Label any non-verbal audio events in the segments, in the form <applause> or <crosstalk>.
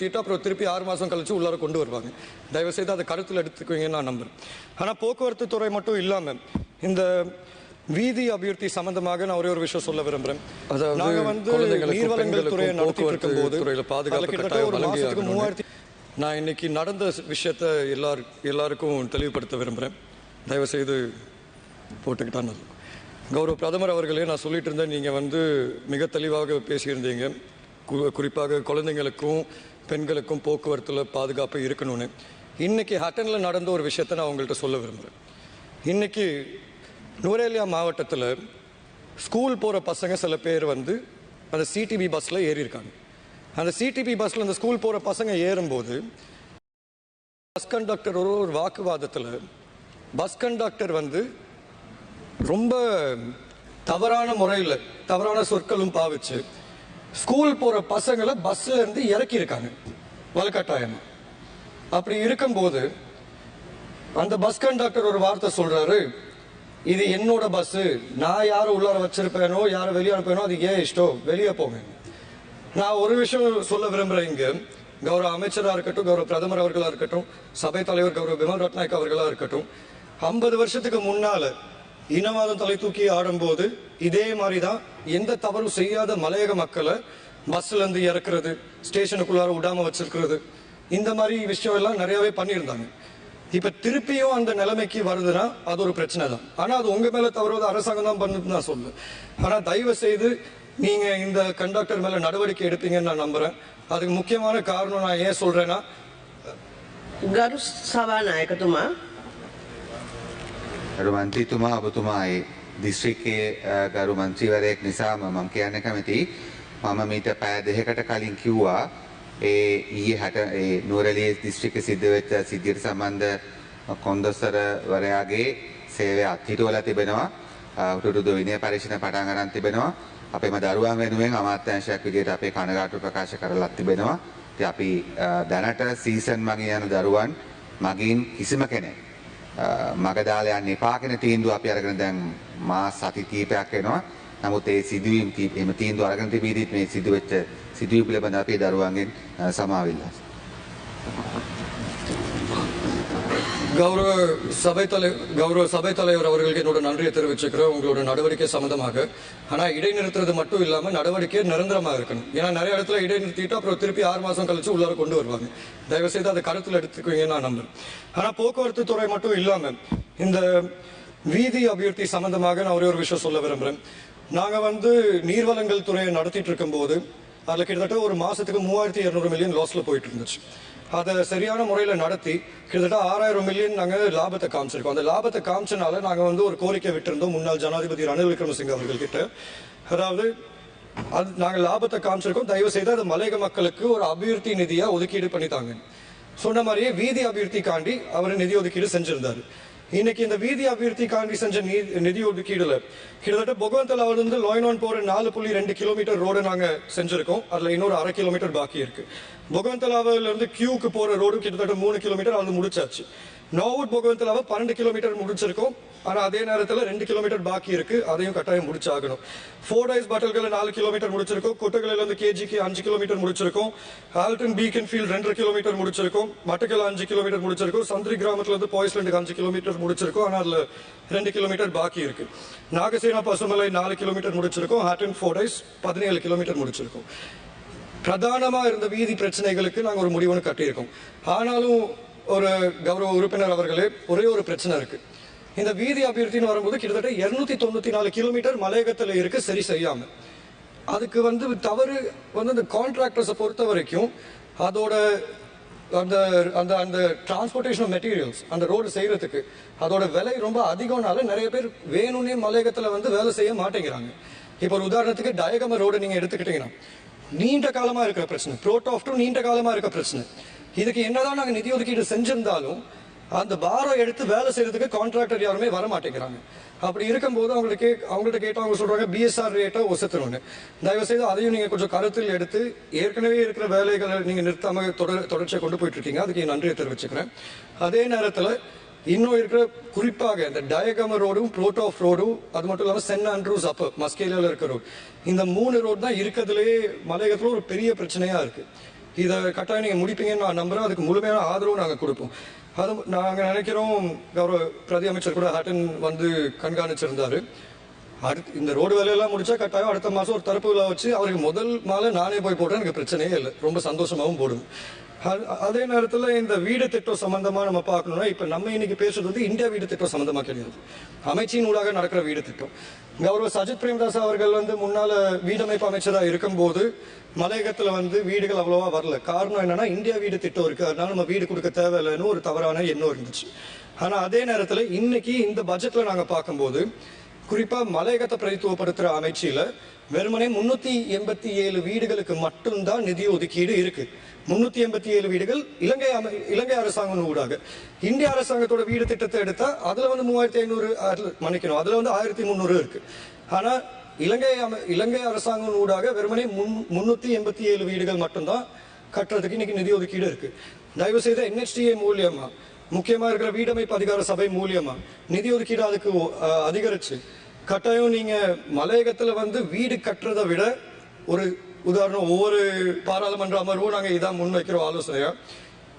தீட்டு அப்புறம் திருப்பி ஆறு மாதம் கழிச்சு உள்ளார கொண்டு வருவாங்க. தயவு செய்து அதை கருத்தில் எடுத்துக்குவீங்கன்னு நான் நம்புறேன். ஆனால் போக்குவரத்து துறை மட்டும் இல்லாமல் இந்த வீதி அபிவிருத்தி சம்பந்தமாக நான் ஒரே ஒரு விஷயம் சொல்ல விரும்புறேன். அதாவது நாங்க வந்து நீர்வளங்கள் துறையை நடத்திட்டு பாதுகாப்பு அதுல கிட்டத்தட்ட ஒரு ஆகணும்னு. மூவாயிரத்தி நான் இன்னைக்கு நடந்த விஷயத்தை எல்லாரு எல்லாருக்கும் தெளிவுபடுத்த விரும்புகிறேன் தயவு செய்து போட்டுக்கிட்டா கௌரவ பிரதமர் அவர்களே நான் சொல்லிட்டு இருந்தேன் நீங்கள் வந்து மிக தெளிவாக பேசியிருந்தீங்க. குறிப்பாக குழந்தைங்களுக்கும் பெண்களுக்கும் போக்குவரத்தில் பாதுகாப்பு இருக்கணும்னு. இன்றைக்கி ஹட்டனில் நடந்த ஒரு விஷயத்தை நான் உங்கள்கிட்ட சொல்ல விரும்புகிறேன் இன்றைக்கி நூரேலியா மாவட்டத்தில் ஸ்கூல் போகிற பசங்க சில பேர் வந்து அந்த சிடிபி பஸ்ஸில் ஏறியிருக்காங்க. அந்த சிடிபி பஸ்ஸில் அந்த ஸ்கூல் போகிற பசங்க ஏறும்போது பஸ் கண்டக்டர் ஒரு ஒரு வாக்குவாதத்தில் பஸ் கண்டக்டர் வந்து ரொம்ப தவறான முறையில் தவறான சொற்களும் பாவிச்சு ஸ்கூல் போற பசங்களை பஸ்ல இருந்து இறக்கி இருக்காங்க வலுக்கட்டாயம். அப்படி இருக்கும்போது அந்த பஸ் கண்டக்டர் ஒரு வார்த்தை சொல்றாரு. இது என்னோட பஸ். நான் யாரை உள்ளார வச்சிருப்பேனோ யாரை வெளியே அனுப்பேனோ அது ஏன் இஷ்டம்? வெளியே போங்க. நான் ஒரு விஷயம் சொல்ல விரும்புறேன் இங்க. கௌரவ அமைச்சராக இருக்கட்டும் கௌரவ பிரதமர் அவர்களாக இருக்கட்டும் சபை தலைவர் கௌரவ பிமல் ரத்நாயக் அவர்களாக இருக்கட்டும் ஐம்பது வருஷத்துக்கு முன்னால இனவாதம் தலை தூக்கி ஆடும்போது இதே மாதிரி தான் எந்த தவறும் செய்யாத மலையக மக்களை பஸ்லேருந்து இறக்குறது ஸ்டேஷனுக்குள்ளார விடாமல் வச்சிருக்கிறது. இந்த மாதிரி விஷயம் எல்லாம் நிறையாவே பண்ணியிருந்தாங்க. இப்போ திருப்பியும் அந்த நிலைமைக்கு வருதுன்னா அது ஒரு பிரச்சனை தான் ஆனால் அது உங்கள் மேலே தவறுவது அரசாங்கம் தான் பண்ணுன்னு நான் சொல்லுவேன் ஆனால் தயவு செய்து நீங்கள் இந்த கண்டக்டர் மேலே நடவடிக்கை எடுப்பீங்கன்னு நான் நம்புகிறேன் அதுக்கு முக்கியமான காரணம் நான் ஏன் சொல்கிறேன்னா கரு சபாநாயகத்துமா? ගරු මන්ත්‍රීතුමා ඔබතුමායි දිස්ත්‍රික්කයේ අ, ගරු මන්ත්‍රීවරයෙක් නිසාම මම කියන්න කැමති. මම මීට පෑ දෙකකට කලින් කිව්වා ඒ ඊයේ හට ඒ නුවරඑළිය දිස්ත්‍රික්කයේ සිද්ධ වෙච්ච සිද්ධියට සම්බන්ධ කොන්දොස්තරවරයාගේ සේවය අත්හිටුවලා තිබෙනවා. අ, උටුටු විනය පරීක්ෂණ පටන් ගන්න තිබෙනවා. අපේම දරුවන් වෙනුවෙන් අමාත්‍යාංශයක් විදිහට අපේ කනගාටු ප්‍රකාශ කරලා තිබෙනවා. ඉතින් අපි අ, දැනට සීසන් මගින් යන දරුවන් මගින් කිසිම කෙනෙක් මග දාලා යන්න එපා කියන තීන්දුව අපි අරගෙන දැන් මා සති කීපයක් වෙනවා. නමුත් ඒ සිදුවීම් කීප එහෙම තීන්දුව අරගෙන තිබීදිත් මේ සිදුවෙච්ච සිදුවීම් පිළිබඳව අපි දරුවන්ගෙන් අ, සමාව ඉල්ලා கௌரவ சபை தலை கௌரவ சபை தலைவர் அவர்களுக்கு என்னோட நன்றியை தெரிவிச்சுக்கிறேன். உங்களோட நடவடிக்கை சம்பந்தமாக. ஆனால் இடைநிறுத்துறது மட்டும் இல்லாமல் நடவடிக்கை நிரந்தரமாக இருக்கணும். ஏன்னா நிறைய இடத்துல இடைநிறுத்திட்டு அப்புறம் திருப்பி ஆறு மாதம் கழிச்சு உள்ளார கொண்டு வருவாங்க. தயவுசெய்து அதை கருத்தில் எடுத்துக்குவீங்கன்னு நான் நம்புறேன். ஆனால் போக்குவரத்து துறை மட்டும் இல்லாமல் இந்த வீதி அபிவிருத்தி சம்பந்தமாக நான் ஒரே ஒரு விஷயம் சொல்ல விரும்புறேன். நாங்கள் வந்து நீர்வளங்கள் துறையை நடத்திட்டு இருக்கும்போது அதில் கிட்டத்தட்ட ஒரு மாதத்துக்கு மூவாயிரத்தி இரநூறு மில்லியன் லாஸில் போயிட்டு இருந்துச்சு. அதை சரியான முறையில் நடத்தி கிட்டத்தட்ட ஆறாயிரம் மில்லியன் நாங்கள் லாபத்தை காமிச்சிருக்கோம். அந்த லாபத்தை காமிச்சனால நாங்கள் வந்து ஒரு கோரிக்கை விட்டிருந்தோம். முன்னாள் ஜனாதிபதி ரணில் விக்ரமசிங்க அவர்கள்கிட்ட. அதாவது அது நாங்கள் லாபத்தை காமிச்சிருக்கோம். தயவு செய்து அது மலையக மக்களுக்கு ஒரு அபிவிருத்தி நிதியாக ஒதுக்கீடு பண்ணி தாங்க சொன்ன மாதிரியே வீதி அபிவிருத்திக்காண்டி அவர் நிதி ஒதுக்கீடு செஞ்சிருந்தார். இன்னைக்கு இந்த வீதி அபிவிருத்திக்காண்டி செஞ்ச நிதி ஒதுக்கீடுல கிட்டத்தட்ட பொகவந்தலாவில இருந்து லோய்னோன் போற நாலு புள்ளி ரெண்டு கிலோமீட்டர் ரோடு நாங்க செஞ்சிருக்கோம். அதுல இன்னொரு அரை கிலோமீட்டர் பாக்கி இருக்கு. பொகவந்தலாவில இருந்து கியூக்கு போற ரோடு கிட்டத்தட்ட மூணு கிலோமீட்டர் அது முடிச்சாச்சு. நோவுட் பொகவந்தலாவை பன்னெண்டு கிலோமீட்டர் முடிச்சிருக்கோம். ஆனால் அதே நேரத்தில் ரெண்டு கிலோமீட்டர் பாக்கி இருக்கு. அதையும் கட்டாயம் முடிச்சாகணும். ஃபோர் டைஸ் பாட்டில்களில் நாலு கிலோமீட்டர் முடிச்சிருக்கோம். கொட்டகளில இருந்து கேஜிக்கு அஞ்சு கிலோமீட்டர் முடிச்சிருக்கோம். ஆல்டன் பீக்கன் ஃபீல்ட் ரெண்டரை கிலோமீட்டர் முடிச்சிருக்கோம். மட்டக்கில் அஞ்சு கிலோமீட்டர் முடிச்சிருக்கோம். சந்திரி கிராமத்துல இருந்து பாய்ஸ்லேண்டுக்கு அஞ்சு கிலோமீட்டர் முடிச்சிருக்கோம். ஆனால் அதில் ரெண்டு கிலோமீட்டர் பாக்கி இருக்கு. நாகசேனா பசுமலை நாலு கிலோமீட்டர் முடிச்சிருக்கோம். ஹாட்டன் ஃபோர் டைஸ் பதினேழு கிலோமீட்டர் முடிச்சிருக்கோம். பிரதானமாக இருந்த வீதி பிரச்சனைகளுக்கு நாங்கள் ஒரு முடிவுன்னு கட்டியிருக்கோம். ஆனாலும் ஒரு கௌரவ உறுப்பினர் அவர்களே ஒரே ஒரு பிரச்சனை இருக்கு. இந்த வீதி அபிவிருத்தின்னு வரும்போது கிட்டத்தட்ட இருநூத்தி தொண்ணூத்தி நாலு கிலோமீட்டர் மலையகத்துல இருக்கு சரி செய்யாம. அதுக்கு வந்து தவறு வந்து அந்த கான்ட்ராக்டர்ஸை பொறுத்த வரைக்கும் அதோட அந்த அந்த அந்த டிரான்ஸ்போர்ட்டேஷன் மெட்டீரியல்ஸ் அந்த ரோடு செய்கிறதுக்கு அதோட விலை ரொம்ப அதிகம்னால நிறைய பேர் வேணும்னே மலையகத்தில் வந்து வேலை செய்ய மாட்டேங்கிறாங்க. இப்போ ஒரு உதாரணத்துக்கு டயகம ரோடு நீங்கள் எடுத்துக்கிட்டீங்கன்னா நீண்ட காலமாக இருக்கிற பிரச்சனை ப்ரோட்டாஃப்டும் நீண்ட காலமாக இருக்க பிரச்சனை. இதுக்கு என்னதான் நாங்கள் நிதி ஒதுக்கீடு செஞ்சிருந்தாலும் அந்த பாரம் எடுத்து வேலை செய்யறதுக்கு கான்ட்ராக்டர் யாருமே வர மாட்டேங்கிறாங்க அப்படி இருக்கும்போது அவங்களுக்கு கே அவங்கள்ட்ட கேட்டால் அவங்க சொல்றாங்க பிஎஸ்ஆர் ரேட்டை ஒசத்தணும்னு தயவு செய்து அதையும் நீங்க கொஞ்சம் கருத்தில் எடுத்து ஏற்கனவே இருக்கிற வேலைகளை நீங்க நிறுத்தாம தொடர் தொடர்ச்சியை கொண்டு போயிட்டு இருக்கீங்க அதுக்கு என் நன்றியை தெரிவிச்சுக்கிறேன். அதே நேரத்தில் இன்னும் இருக்கிற குறிப்பாக இந்த டயகம ரோடும் ப்ளோட்டாஃப் ரோடும் அது மட்டும் இல்லாமல் சென்ட் ஆண்ட்ரூஸ் அப்ப மஸ்கேலியால இருக்கிற ரோடு இந்த மூணு ரோடு தான் இருக்கிறதுலே மலையகத்தில் ஒரு பெரிய பிரச்சனையாக இருக்குது இதை கட்டாயம் நீங்கள் முடிப்பீங்கன்னு நான் நம்புகிறேன் அதுக்கு முழுமையான ஆதரவு நாங்கள் கொடுப்போம். அது நாங்கள் நினைக்கிறோம் கௌரவ பிரதி அமைச்சர் கூட ஹட்டன் வந்து கண்காணிச்சிருந்தார். அடுத்து இந்த ரோடு வேலையெல்லாம் முடிச்சா கட்டாயம் அடுத்த மாதம் ஒரு தரப்பு விழா வச்சு அவருக்கு முதல் மாலை நானே போய் போடுறேன். எனக்கு பிரச்சனையே இல்லை. ரொம்ப சந்தோஷமாகவும் போடும். அதே நேரத்தில் இந்த வீடு திட்டம் சம்மந்தமாக நம்ம பார்க்கணும்னா இப்போ நம்ம இன்னைக்கு பேசுறது வந்து இந்தியா வீடு திட்டம் சம்மந்தமாக கிடையாது. அமைச்சின் ஊடாக நடக்கிற வீடு திட்டம். கௌரவ சஜித் பிரேமதாஸ் அவர்கள் வந்து முன்னால வீடமைப்பு அமைச்சராக இருக்கும்போது மலையகத்துல வந்து வீடுகள் அவ்வளவா வரல. காரணம் என்னன்னா இந்தியா வீடு திட்டம் இருக்கு. அதனால நம்ம வீடு கொடுக்க தேவையில்லைன்னு ஒரு தவறான எண்ணம் இருந்துச்சு. ஆனா அதே நேரத்துல இன்னைக்கு இந்த பட்ஜெட்ல நாங்க பார்க்கும்போது குறிப்பா மலையகத்தை பிரதித்துவப்படுத்துற அமைச்சியில வெறுமனே முன்னூத்தி எண்பத்தி ஏழு வீடுகளுக்கு மட்டும்தான் நிதி ஒதுக்கீடு இருக்கு. முன்னூத்தி எண்பத்தி ஏழு வீடுகள் இலங்கை அமை- இலங்கை அரசாங்கம் ஊடாக. இந்திய அரசாங்கத்தோட வீடு திட்டத்தை எடுத்தா அதுல வந்து மூவாயிரத்தி ஐநூறு மன்னிக்கணும். அதுல வந்து ஆயிரத்தி முந்நூறு இருக்கு. ஆனா இலங்கை அமை இலங்கை அரசாங்கம் ஊடாக வெறுமனே முன் முன்னூத்தி எண்பத்தி ஏழு வீடுகள் மட்டும்தான் கட்டுறதுக்கு இன்னைக்கு நிதி ஒதுக்கீடு இருக்கு. தயவு செய்து என்ஹெச்டிஏ மூலியமா முக்கியமாக இருக்கிற வீடமைப்பு அதிகார சபை மூலியமாக நிதி ஒதுக்கீடு அதுக்கு அதிகரிச்சு. கட்டாயம் நீங்கள் மலையகத்தில் வந்து வீடு கட்டுறதை விட ஒரு உதாரணம் ஒவ்வொரு பாராளுமன்ற அமர்வும் நாங்கள் இதான் முன்வைக்கிறோம் ஆலோசனையாக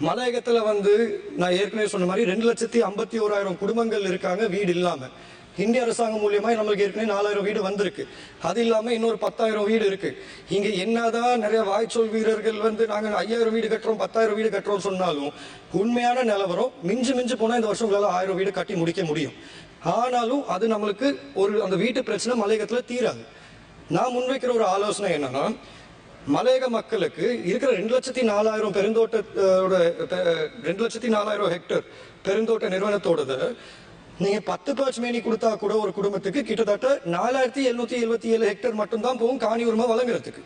மலையகத்தில் வந்து நான் ஏற்கனவே சொன்ன மாதிரி ரெண்டு லட்சத்தி ஐம்பத்தி ஓராயிரம் குடும்பங்கள் இருக்காங்க வீடு இல்லாமல் இந்திய அரசாங்கம் மூலியமாக நம்மளுக்கு ஏற்கனவே நாலாயிரம் வீடு வந்திருக்கு. அது இல்லாமல் இன்னொரு பத்தாயிரம் வீடு இருக்கு. இங்கே என்னதான் நிறைய வாய்ச்சொல் வீரர்கள் வந்து நாங்கள் ஐயாயிரம் வீடு கட்டுறோம் பத்தாயிரம் வீடு கட்டுறோம் சொன்னாலும் உண்மையான நிலவரம் மிஞ்சு மிஞ்சு போனால் இந்த வருஷம் உங்களால் ஆயிரம் வீடு கட்டி முடிக்க முடியும். ஆனாலும் அது நம்மளுக்கு ஒரு அந்த வீட்டு பிரச்சனை மலையகத்தில் தீராது. நான் முன்வைக்கிற ஒரு ஆலோசனை என்னன்னா மலையக மக்களுக்கு இருக்கிற ரெண்டு லட்சத்தி நாலாயிரம் பெருந்தோட்டத்தோட பெ- ரெண்டு லட்சத்தி நாலாயிரம் ஹெக்டர் பெருந்தோட்ட நிறுவனத்தோடது நீங்க பத்து பர்ச் மேனி கொடுத்தா கூட ஒரு குடும்பத்துக்கு கிட்டத்தட்ட நாலாயிரத்தி எழுநூத்தி எழுபத்தி ஏழு ஹெக்டேர் மட்டும்தான் போகும் காணி உரிமை வழங்குறதுக்கு.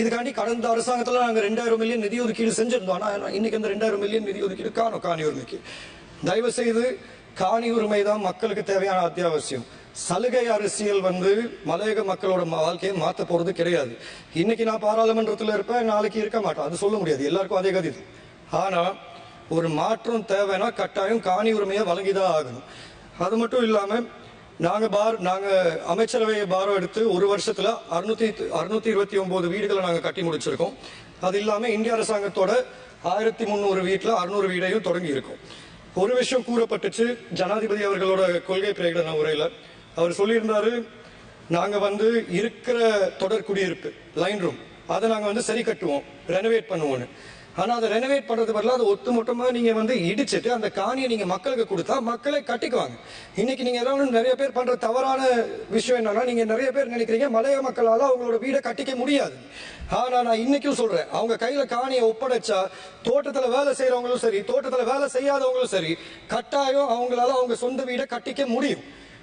இதுக்காண்டி கடந்த அரசாங்கத்தில் நாங்கள் ரெண்டாயிரம் மில்லியன் நிதி ஒதுக்கீடு செஞ்சிருந்தோம். ஆனால் இன்னைக்கு அந்த ரெண்டாயிரம் மில்லியன் நிதி ஒதுக்கீடு காணும் காணி உரிமைக்கு. தயவு செய்து காணி உரிமை தான் மக்களுக்கு தேவையான அத்தியாவசியம். சலுகை அரசியல் வந்து மலையக மக்களோட வாழ்க்கையை மாற்ற போறது கிடையாது. இன்னைக்கு நான் பாராளுமன்றத்தில் இருப்பேன் நாளைக்கு இருக்க மாட்டேன். அது சொல்ல முடியாது. எல்லாருக்கும் அதே கதி ஆனால் ஒரு மாற்றம் தேவைன்னா கட்டாயம் காணி உரிமையை வழங்கிதான் ஆகணும். அது மட்டும் இல்லாமல் நாங்கள் பார் நாங்கள் அமைச்சரவையை பாரம் எடுத்து ஒரு வருஷத்தில் அறுநூத்தி அறுநூத்தி இருபத்தி ஒம்பது வீடுகளை நாங்கள் கட்டி முடிச்சிருக்கோம். அது இல்லாமல் இந்திய அரசாங்கத்தோட ஆயிரத்தி முந்நூறு வீட்டில் அறுநூறு வீடையும் தொடங்கி இருக்கும். ஒரு விஷயம் கூறப்பட்டுச்சு ஜனாதிபதி அவர்களோட கொள்கை பிரகடன உரையில். அவர் சொல்லியிருந்தாரு நாங்கள் வந்து இருக்கிற தொடர் குடியிருப்பு லைன் ரூம் அதை நாங்கள் வந்து சரி கட்டுவோம் ரெனோவேட் பண்ணுவோன்னு ஆனா அதை ரெனோவேட் பண்றது பதிலாக அதை ஒட்டு நீங்கள் நீங்க வந்து இடிச்சிட்டு அந்த காணியை நீங்க மக்களுக்கு கொடுத்தா மக்களே கட்டிக்குவாங்க. இன்னைக்கு நீங்க ஏதாவது நிறைய பேர் பண்ற தவறான விஷயம் என்னன்னா நீங்க நிறைய பேர் நினைக்கிறீங்க மலைய மக்களால் அவங்களோட வீடை கட்டிக்க முடியாது. ஆனா நான் இன்னைக்கும் சொல்றேன் அவங்க கையில காணியை ஒப்படைச்சா தோட்டத்துல வேலை செய்யறவங்களும் சரி தோட்டத்துல வேலை செய்யாதவங்களும் சரி கட்டாயம் அவங்களால அவங்க சொந்த வீடை கட்டிக்க முடியும்.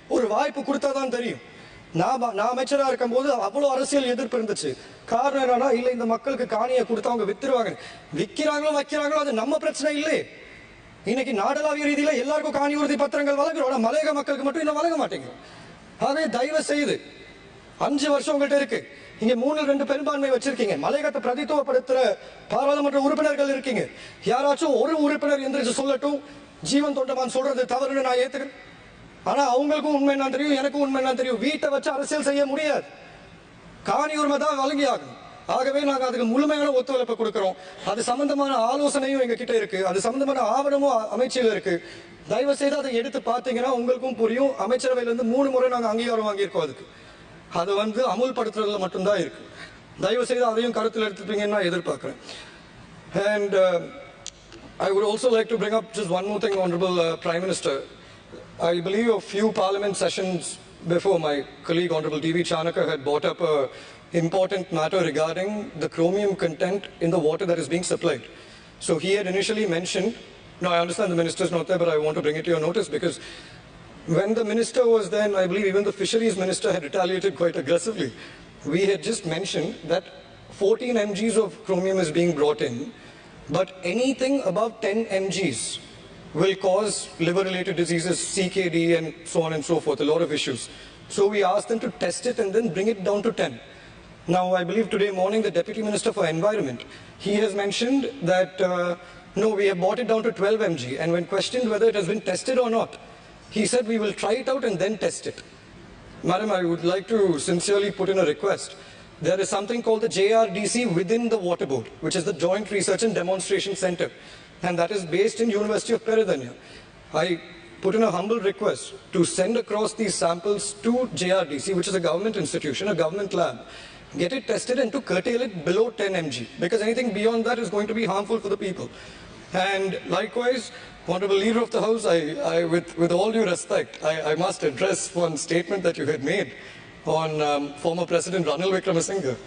ஒரு வாய்ப்பு கொடுத்தாதான் தெரியும். நான் நான் அமைச்சராக இருக்கும் போது அவ்வளோ அரசியல் எதிர்ப்பு இருந்துச்சு. காரணம் என்னன்னா இல்லை இந்த மக்களுக்கு காணியை கொடுத்து அவங்க வித்துருவாங்க. விற்கிறாங்களோ வைக்கிறாங்களோ அது நம்ம பிரச்சனை இல்லை. இன்னைக்கு நாடளாவிய ரீதியில எல்லாருக்கும் காணி உறுதி பத்திரங்கள் வழங்குறோம். ஆனால் மலையக மக்களுக்கு மட்டும் இன்னும் வழங்க மாட்டேங்கிறோம் ஆகவே தயவு செய்து அஞ்சு வருஷம் உங்கள்கிட்ட இருக்கு. இங்க மூணு ரெண்டு பெரும்பான்மை வச்சிருக்கீங்க. மலையகத்தை பிரதித்துவப்படுத்துற பாராளுமன்ற உறுப்பினர்கள் இருக்கீங்க. யாராச்சும் ஒரு உறுப்பினர் எந்திரிச்சு சொல்லட்டும் ஜீவன் தொண்டமான் சொல்றது தவறுன்னு நான் ஏத்துக்கிறேன். ஆனா அவங்களுக்கும் உண்மை என்ன தெரியும் எனக்கும் உண்மை என்ன தெரியும். வீட்டை வச்சு அரசியல் செய்ய முடியாது. காணி உரிமை தான் வழங்கி ஆகும் ஆகவே நாங்கள் அதுக்கு முழுமையான ஒத்துழைப்பு கொடுக்குறோம். அது சம்பந்தமான ஆலோசனையும் எங்ககிட்ட இருக்கு. அது சம்பந்தமான ஆவணமும் அமைச்சியில் அமைச்சில் இருக்கு. தயவு செய்து அதை எடுத்து பார்த்தீங்கன்னா உங்களுக்கும் புரியும். அமைச்சரவையிலேருந்து மூணு முறை நாங்கள் அங்கீகாரம் வாங்கியிருக்கோம் அதுக்கு. அது வந்து அமுல்படுத்துறதுல மட்டும்தான் இருக்கு. தயவு செய்து அதையும் கருத்தில் எடுத்துப்பீங்கன்னு நான் எதிர்பார்க்குறேன். And I uh, would also like to bring up just one one thing honourable prime minister I believe a few parliament sessions before my colleague, Honorable D.V. Chanaka, had brought up an important matter regarding the chromium content in the water that is being supplied. So he had initially mentioned, now I understand the minister is not there, but I want to bring it to your notice because when the minister was then, I believe even the fisheries minister had retaliated quite aggressively. We had just mentioned that 14 mgs of chromium is being brought in, but anything above 10 mgs will cause liver related diseases, CKD, and so on and so forth, a lot of issues. So we asked them to test it and then bring it down to 10. Now, I believe today morning the Deputy Minister for Environment, he has mentioned that uh, no, we have brought it down to 12 mg. And when questioned whether it has been tested or not, he said we will try it out and then test it. Madam, I would like to sincerely put in a request. there is something called the JRDC within the Water Board, which is the Joint Research and Demonstration Center, and that is based in University of Peradeniya. I put in a humble request to send across these samples to JRDC, which is a government institution, a government lab, get it tested and to curtail it below 10 mg, because anything beyond that is going to be harmful for the people. And likewise, Honorable Leader of the House, I, I, with, with all due respect, I, I must address one statement that you had made on um, former President Ranil Wickremesinghe.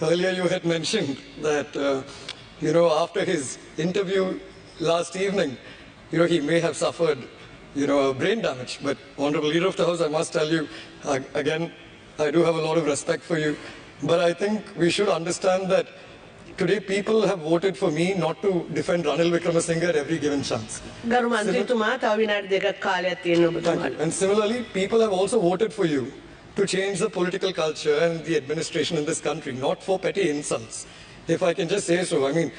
Earlier you had mentioned that, uh, you know, after his interview last evening, you know, he may have suffered, you know, brain damage. But Honorable Leader of the House, I must tell you, I, again, I do have a lot of respect for you. But I think we should understand that today people have voted for me not to defend Ranil Vikramasinghe at every given chance. And similarly, people have also voted for you to change the political culture and the administration in this country, not for petty insults. If I can just say so, I mean,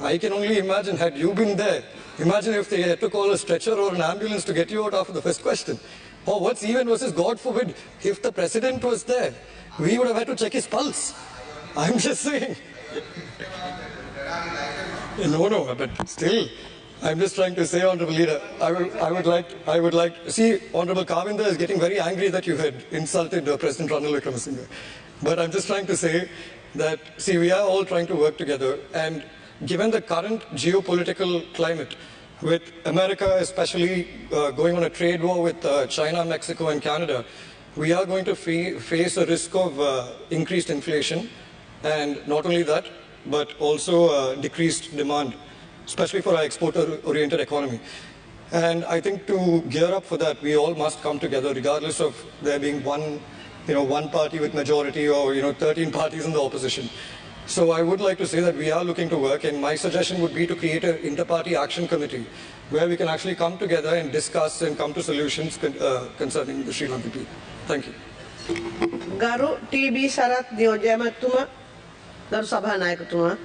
I can only imagine had you been there, imagine if they had to call a stretcher or an ambulance to get you out after the first question. Or what's even worse is, God forbid, if the president was there, we would have had to check his pulse. I'm just saying. No, no, but still, I'm just trying to say, Honorable Leader, I, will, I would like, I would like, see, Honorable Kavinda is getting very angry that you had insulted uh, President Ranil Wickremesinghe. But I'm just trying to say that, see, we are all trying to work together, and given the current geopolitical climate, with America especially uh, going on a trade war with uh, China, Mexico, and Canada, we are going to face a risk of uh, increased inflation, and not only that, but also uh, decreased demand, especially for our export-oriented economy. And I think to gear up for that, we all must come together, regardless of there being one, you know, one party with majority or you know, 13 <laughs> parties in the opposition. So I would like to say that we are looking to work, and my suggestion would be to create an inter-party action committee where we can actually come together and discuss and come to solutions con uh, concerning the Sri Lankan people. Thank you. Garu TB Sarath Niyojayamattuma, Garu Sabha Nayakatuma.